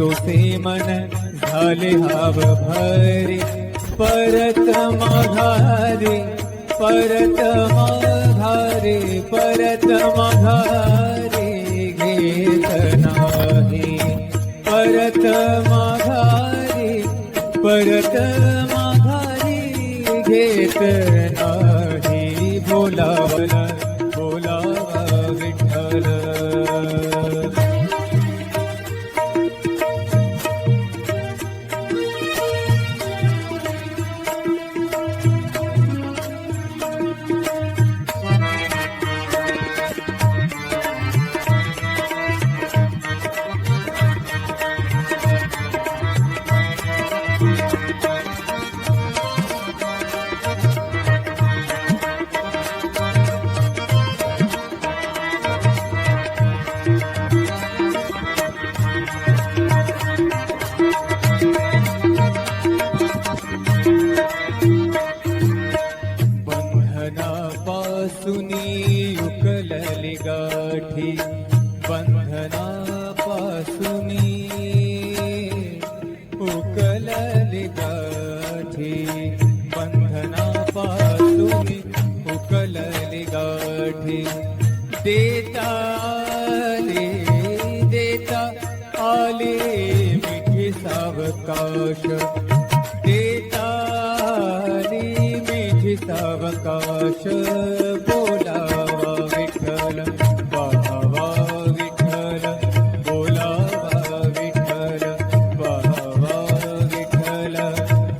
मन झाले हाव भरे परत माघारे परत माघारे परत माघारे घेत नाही. परत माघारी परत माघारी घेत गाठी बंधनापासून उकलली गाठी. बंधनापासून उकलली गाठी. देता आले देता आले मिठी सावकाश. देताली मिठी सावकाश.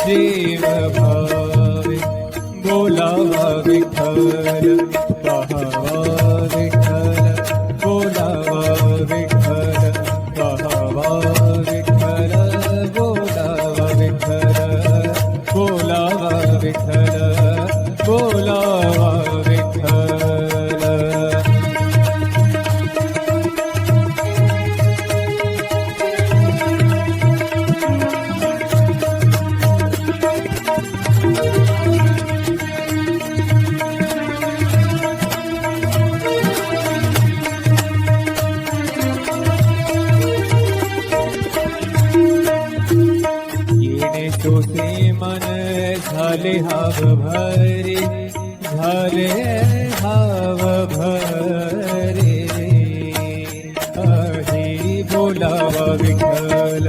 जीव भावे बोलावा विठ्ठल। झाले हाव भरे झाले हाव भरे। हरी बोलावा विठ्ठल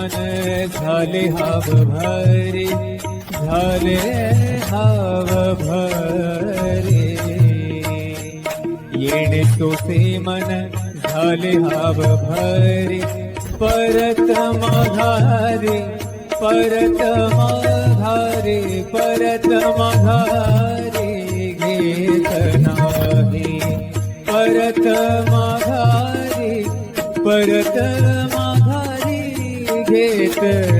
मन झाले हाव भरे झाले हाव भरे. येणे तोसे मन झाले हाव भरे परत माघारे परत माघारे परत माघारे घेत नाही. परत माघारे परत माघारी घेत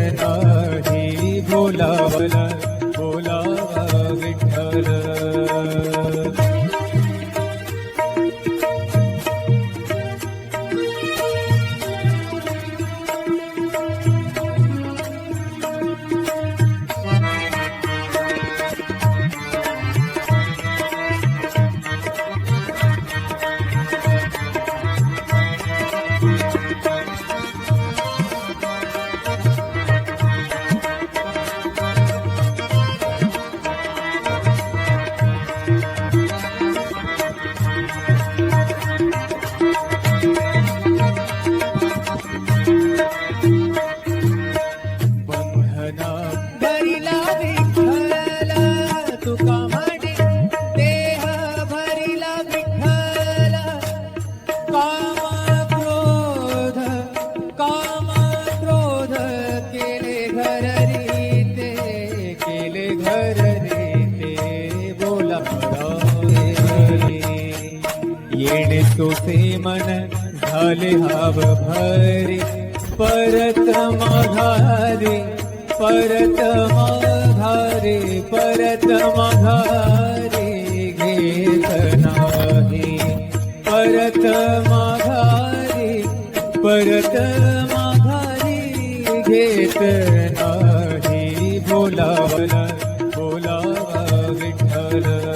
सोसे मन झाले हाव भरे परत माघारे परत माघारे परत माघारे घेत नाही. परत माघारी परत माघारी घेत